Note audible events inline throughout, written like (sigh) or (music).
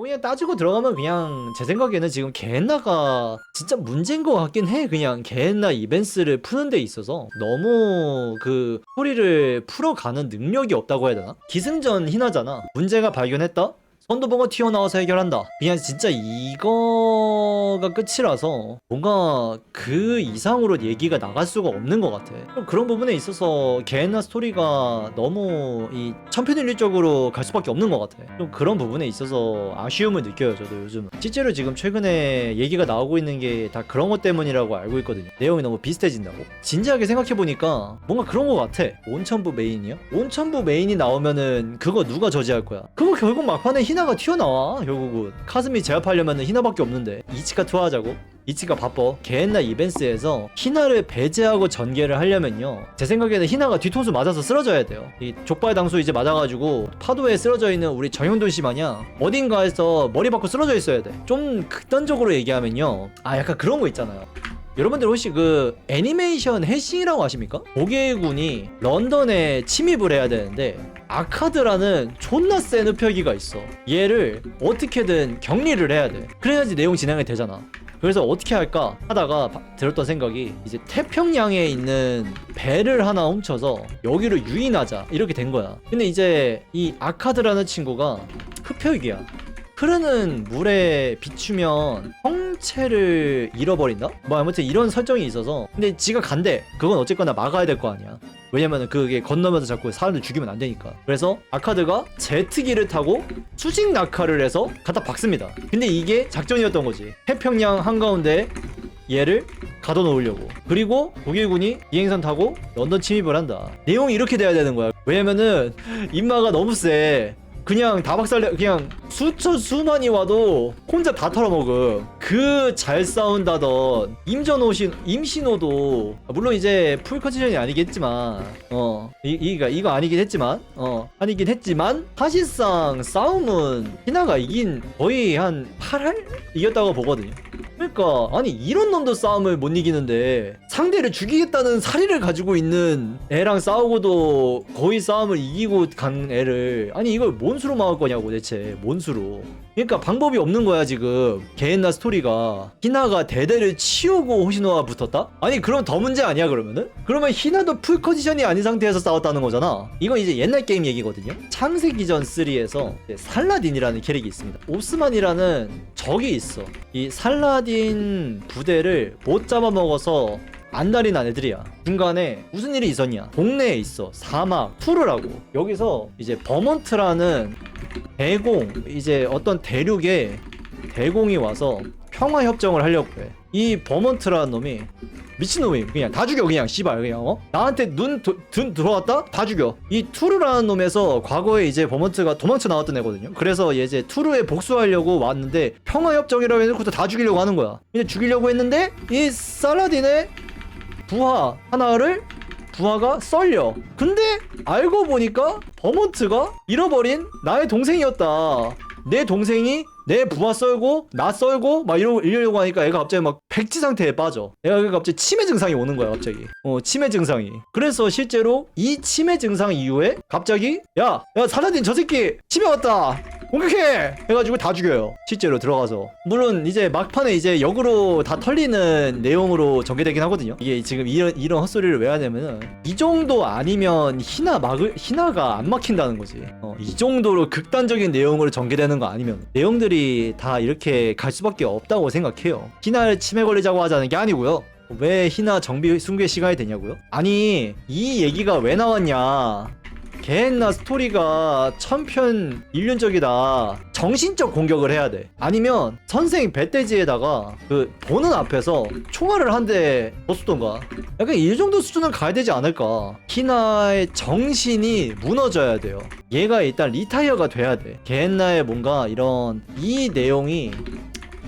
그냥 따지고 들어가면 그냥 제 생각에는 지금 개엔나가 진짜 문제인 것 같긴 해. 그냥 개엔나 이벤스를 푸는 데 있어서 너무 그 스토리를 풀어가는 능력이 없다고 해야 되나? 기승전 희나잖아. 문제가 발견했다? 선도봉어 튀어나와서 해결한다. 그냥 진짜 이거가 끝이라서 뭔가 그 이상으로 얘기가 나갈 수가 없는 것 같아. 좀 그런 부분에 있어서 개나 스토리가 너무 이 천편일률적으로 갈 수밖에 없는 것 같아. 좀 그런 부분에 있어서 아쉬움을 느껴요. 저도 요즘. 실제로 지금 최근에 얘기가 나오고 있는 게 다 그런 것 때문이라고 알고 있거든요. 내용이 너무 비슷해진다고. 진지하게 생각해 보니까 뭔가 그런 것 같아. 온천부 메인이요? 온천부 메인이 나오면은 그거 누가 저지할 거야? 그거 결국 막판에 희나 가 튀어나와. 결국은 카스미 제압하려면은 희나밖에 없는데. 이치카 투하하자고? 이치가 바빠. 개엔나 이벤스에서 희나를 배제하고 전개를 하려면요. 제 생각에는 희나가 뒤통수 맞아서 쓰러져야 돼요. 이 족발 당수 이제 맞아가지고 파도에 쓰러져 있는 우리 정영돈 씨 마냥 어딘가에서 머리 받고 쓰러져 있어야 돼좀 극단적으로 얘기하면요. 아 약간 그런 거 있잖아요 여러분들 혹시 그 애니메이션 헬싱이라고 아십니까? 고개군이 런던에 침입을 해야 되는데 아카드라는 존나 센 흡혈기가 있어. 얘를 어떻게든 격리를 해야 돼. 그래야지 내용 진행이 되잖아. 그래서 어떻게 할까 하다가 바- 들었던 생각이 이제 태평양에 있는 배를 하나 훔쳐서 여기로 유인하자. 이렇게 된 거야. 근데 이제 이 아카드라는 친구가 흡혈기야 흐르는 물에 비추면 형체를 잃어버린다? 뭐 아무튼 이런 설정이 있어서. 근데 지가 간대. 그건 어쨌거나 막아야 될 거 아니야. 왜냐면 그게 건너면서 자꾸 사람들 죽이면 안 되니까. 그래서 아카드가 제트기를 타고 수직 낙하를 해서 갖다 박습니다. 근데 이게 작전이었던 거지. 태평양 한가운데 얘를 가둬놓으려고. 그리고 독일군이 비행선 타고 런던 침입을 한다. 내용이 이렇게 돼야 되는 거야. 왜냐면은 (laughs) 인마가 너무 세 그냥 다 박살내 그냥 수천 수만이 와도 혼자 다 털어먹음. 그 잘 싸운다던 임전호신 임신호도 물론 이제 풀 컨디션이 아니겠지만 어 이, 이가 이거 아니긴 했지만 어 아니긴 했지만 사실상 싸움은 희나가 이긴 거의 한 8할? 이겼다고 보거든요. 그러니까 아니 이런 놈도 싸움을 못 이기는데 상대를 죽이겠다는 사리를 가지고 있는 애랑 싸우고도 거의 싸움을 이기고 간 애를 아니 이걸 뭔 수로 막을 거냐고 대체 뭔 수로. 그러니까 방법이 없는 거야 지금. 개엔나 스토리가. 히나가 대대를 치우고 호시노와 붙었다? 아니 그럼 더 문제 아니야 그러면은? 그러면 히나도 풀 컨디션이 아닌 상태에서 싸웠다는 거잖아. 이건 이제 옛날 게임 얘기거든요. 창세기전 3에서 살라딘이라는 캐릭이 있습니다. 오스만이라는 적이 있어. 이 살라딘 부대를 못 잡아먹어서 안달이 난 애들이야. 중간에 무슨 일이 있었냐? 동네에 있어. 사막, 투르라고. 여기서 이제 버먼트라는 대공, 이제 어떤 대륙에 대공이 와서 평화 협정을 하려고 해. 이 버먼트라는 놈이 미친놈이 그냥 다 죽여 그냥 씨발 그냥 어? 나한테 눈, 들어왔다? 다 죽여 이 투르라는 놈에서 과거에 이제 버먼트가 도망쳐 나왔던 애거든요 그래서 얘 이제 투르에 복수하려고 왔는데 평화협정이라고 해놓고 다 죽이려고 하는 거야 근데 죽이려고 했는데 이 살라딘의 부하 하나를 부하가 썰려. 근데 알고 보니까 버먼트가 잃어버린 나의 동생이었다. 내 동생이 내 부하 썰고 나 썰고 막 이러, 이러려고 하니까 애가 갑자기 막 백지 상태에 빠져. 애가 갑자기 치매 증상이 오는 거야 갑자기. 어 치매 증상이. 그래서 실제로 이 치매 증상 이후에 갑자기 야야 사라딘 저 새끼 치매 왔다 공격해! 해가지고 다 죽여요. 실제로 들어가서. 물론 이제 막판에 이제 역으로 다 털리는 내용으로 전개되긴 하거든요. 이게 지금 이런 이런 헛소리를 왜 하냐면은 이 정도 아니면 희나 막을 희나가 안 막힌다는 거지. 어, 이 정도로 극단적인 내용으로 전개되는 거 아니면 내용들이 다 이렇게 갈 수밖에 없다고 생각해요. 희나를 치매 걸리자고 하자는 게 아니고요. 왜 희나 정비 숭배 시간이 되냐고요? 아니 이 얘기가 왜 나왔냐 개나 스토리가 천편 일륜적이다. 정신적 공격을 해야 돼. 아니면 선생 배돼지에다가 그 보는 앞에서 총알을 한대 줬던가. 약간 이 정도 수준은 가야 되지 않을까. 히나의 정신이 무너져야 돼요. 얘가 일단 리타이어가 돼야 돼. 개나의 뭔가 이런 이 내용이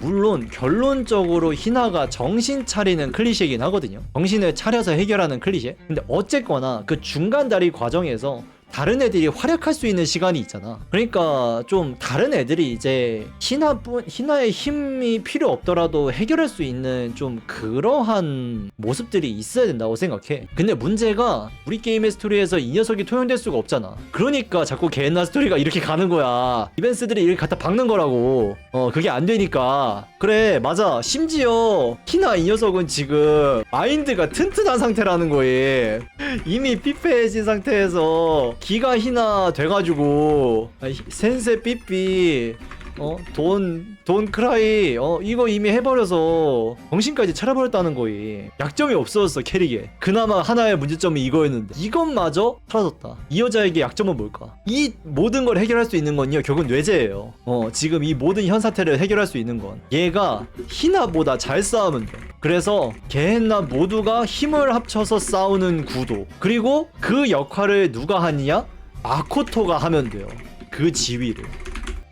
물론 결론적으로 희나가 정신 차리는 클리셰이긴 하거든요. 정신을 차려서 해결하는 클리셰. 근데 어쨌거나 그 중간 다리 과정에서 다른 애들이 활약할 수 있는 시간이 있잖아. 그러니까 좀 다른 애들이 이제 희나뿐 희나의 힘이 필요 없더라도 해결할 수 있는 좀 그러한 모습들이 있어야 된다고 생각해. 근데 문제가 우리 게임의 스토리에서 이 녀석이 토용될 수가 없잖아. 그러니까 자꾸 개나 스토리가 이렇게 가는 거야. 이벤스들이 이렇게 갖다 박는 거라고. 어 그게 안 되니까. 그래 맞아. 심지어 희나 이 녀석은 지금 마인드가 튼튼한 상태라는 거에 이미 삐빼해진 상태에서 기가 희나 돼가지고. 아, 히- 센세 삐삐 어 돈 돈 크라이. 어 이거 이미 해버려서 정신까지 차려버렸다는 거이. 약점이 없어졌어 캐릭에. 그나마 하나의 문제점이 이거였는데. 이것마저 사라졌다. 이 여자에게 약점은 뭘까? 이 모든 걸 해결할 수 있는 건요 결국 뇌제예요. 어 지금 이 모든 현 사태를 해결할 수 있는 건 얘가 희나보다 잘 싸우면 돼. 그래서 걔나 모두가 힘을 합쳐서 싸우는 구도. 그리고 그 역할을 누가 하느냐? 마코토가 하면 돼요. 그 지위를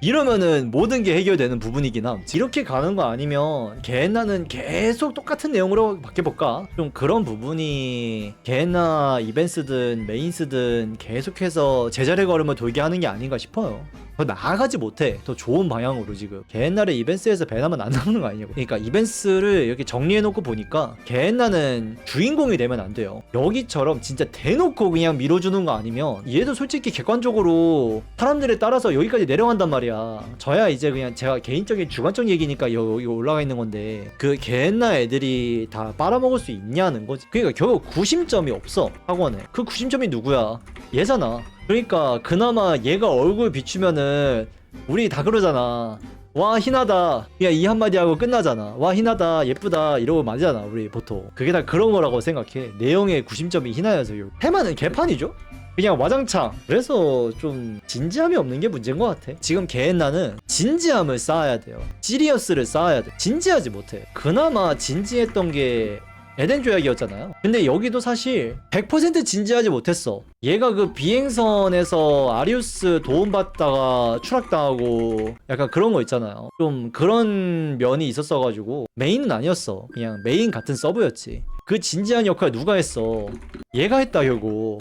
이러면은 모든 게 해결되는 부분이긴 함. 이렇게 가는 거 아니면 개나는 계속 똑같은 내용으로 바뀌어볼까? 좀 그런 부분이 개나 이벤스든 메인스든 계속해서 제자리 걸음을 돌게 하는 게 아닌가 싶어요. 더 나아가지 못해. 더 좋은 방향으로 지금. 개나를 이벤스에서 배나면 안 나오는 거 아니냐고. 그러니까 이벤스를 이렇게 정리해놓고 보니까 개나는 주인공이 되면 안 돼요. 여기처럼 진짜 대놓고 그냥 밀어주는 거 아니면 얘도 솔직히 객관적으로 사람들에 따라서 여기까지 내려간단 말이야. 저야 이제 그냥 제가 개인적인 주관적 얘기니까 여- 여기 올라가 있는 건데 그 개나 애들이 다 빨아먹을 수 있냐는 거지. 그러니까 결국 구심점이 없어 학원에. 그 구심점이 누구야? 얘잖아. 그러니까 그나마 얘가 얼굴 비추면은 우리 다 그러잖아. 와 희나다. 그냥 이 한마디 하고 끝나잖아. 와 희나다. 예쁘다. 이러고 말잖아 우리 보통. 그게 다 그런 거라고 생각해. 내용의 구심점이 희나여서 해마는 개판이죠? 그냥 와장창. 그래서 좀 진지함이 없는 게 문제인 것 같아. 지금 개엔나는 진지함을 쌓아야 돼요. 시리어스를 쌓아야 돼. 진지하지 못해. 그나마 진지했던 게 에덴 조약이었잖아요. 근데 여기도 사실 100% 진지하지 못했어. 얘가 그 비행선에서 아리우스 도움받다가 추락당하고 약간 그런 거 있잖아요. 좀 그런 면이 있었어가지고 메인은 아니었어. 그냥 메인 같은 서브였지. 그 진지한 역할 누가 했어? 얘가 했다 결국.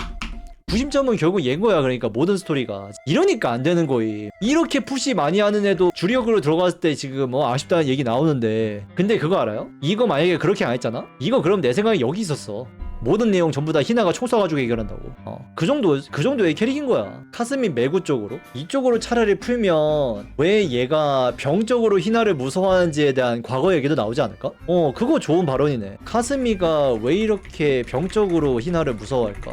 구심점은 결국 얘인 거야 그러니까 모든 스토리가. 이러니까 안 되는 거임. 이렇게 푸시 많이 하는 애도 주력으로 들어갔을 때 지금 뭐 아쉽다는 얘기 나오는데. 근데 그거 알아요? 이거 만약에 그렇게 안 했잖아? 이거 그럼 내 생각에 여기 있었어. 모든 내용 전부 다 희나가 총 쏴가지고 해결한다고. 어, 그 정도 그 정도의 캐릭인 거야. 카스미 매구 쪽으로. 이쪽으로 차라리 풀면 왜 얘가 병적으로 희나를 무서워하는지에 대한 과거 얘기도 나오지 않을까? 어 그거 좋은 발언이네. 카스미가 왜 이렇게 병적으로 희나를 무서워할까?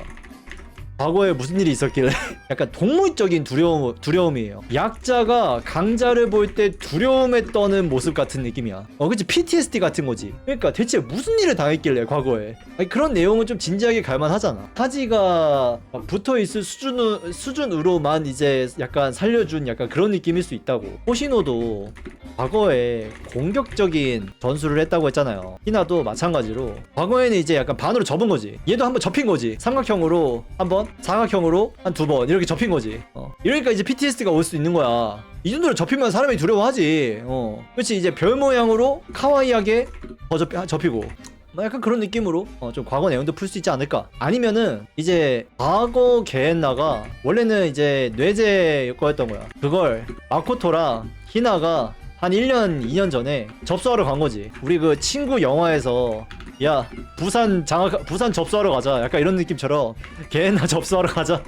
과거에 무슨 일이 있었길래 (laughs) 약간 동물적인 두려움 두려움이에요. 약자가 강자를 볼 때 두려움에 떠는 모습 같은 느낌이야. 어, 그치 PTSD 같은 거지. 그러니까 대체 무슨 일을 당했길래 과거에 아니, 그런 내용은 좀 진지하게 갈만하잖아. 타지가 막 붙어 있을 수준 수준으로만 이제 약간 살려준 약간 그런 느낌일 수 있다고. 호시노도 과거에 공격적인 전술을 했다고 했잖아요. 히나도 마찬가지로 과거에는 이제 약간 반으로 접은 거지. 얘도 한번 접힌 거지. 삼각형으로 한번, 사각형으로 한 두 번 이렇게 접힌 거지. 어. 이러니까 이제 PTSD가 올 수 있는 거야. 이 정도로 접히면 사람이 두려워하지. 어. 그렇지 이제 별 모양으로 카와이하게 더 접히, 접히고. 뭐 약간 그런 느낌으로 어, 좀 과거 내용도 풀 수 있지 않을까 아니면은 이제 과거 게엔나가 원래는 이제 뇌제 거였던 거야 그걸 마코토랑 히나가 한 1년 2년 전에 접수하러 간 거지 우리 그 친구 영화에서 야 부산 장학 부산 접수하러 가자. 약간 이런 느낌처럼 게엔나 접수하러 가자.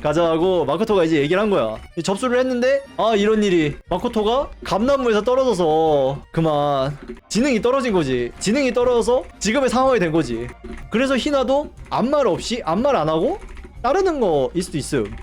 가자 하고 마코토가 이제 얘기를 한 거야. 접수를 했는데 아 이런 일이. 마코토가 감나무에서 떨어져서 그만. 지능이 떨어진 거지. 지능이 떨어져서 지금의 상황이 된 거지. 그래서 희나도 아무 말 없이 아무 말 안 하고 따르는 거일 수도 있음.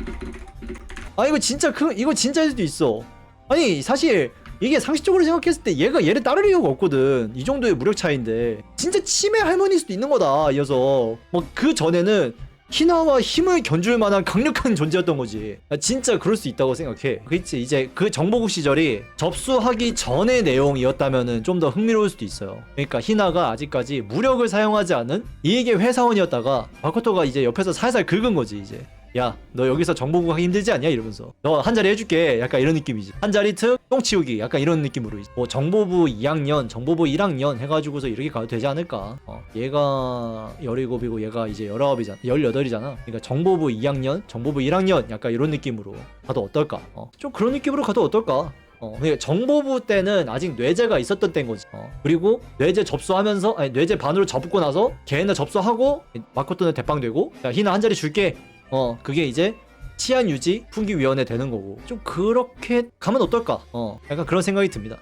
아 이거 진짜 그 이거 진짜일 수도 있어. 아니 사실 이게 상식적으로 생각했을 때 얘가 얘를 따를 이유가 없거든 이 정도의 무력 차이인데 진짜 치매 할머니일 수도 있는 거다 이 녀석 뭐그 전에는 희나와 힘을 견줄 만한 강력한 존재였던 거지. 아, 진짜 그럴 수 있다고 생각해. 그치 이제 그 정보국 시절이 접수하기 전의 내용이었다면은 좀 더 흥미로울 수도 있어요. 그러니까 희나가 아직까지 무력을 사용하지 않은 이게 회사원이었다가 마코토가 이제 옆에서 살살 긁은 거지 이제. 야 너 여기서 정보국 하기 힘들지 않냐? 이러면서. 너 한 자리 해줄게. 약간 이런 느낌이지. 한 자리 특 똥 치우기. 약간 이런 느낌으로 뭐 정보부 2학년 정보부 1학년 해가지고서 이렇게 가도 되지 않을까? 어, 얘가 17이고 얘가 이제 19이잖아. 18이잖아. 그러니까 정보부 2학년 정보부 1학년 약간 이런 느낌으로 가도 어떨까? 어, 좀 그런 느낌으로 가도 어떨까? 어, 그러니까 정보부 때는 아직 뇌제가 있었던 때인 거지. 어, 그리고 뇌제 접수하면서, 아니, 뇌제 반으로 접고 나서 걔네 접수하고, 마코토는 대빵되고, 야, 희나 한 자리 줄게. 어, 그게 이제 치안 유지 풍기위원회 되는 거고. 좀 그렇게 가면 어떨까? 어, 약간 그런 생각이 듭니다.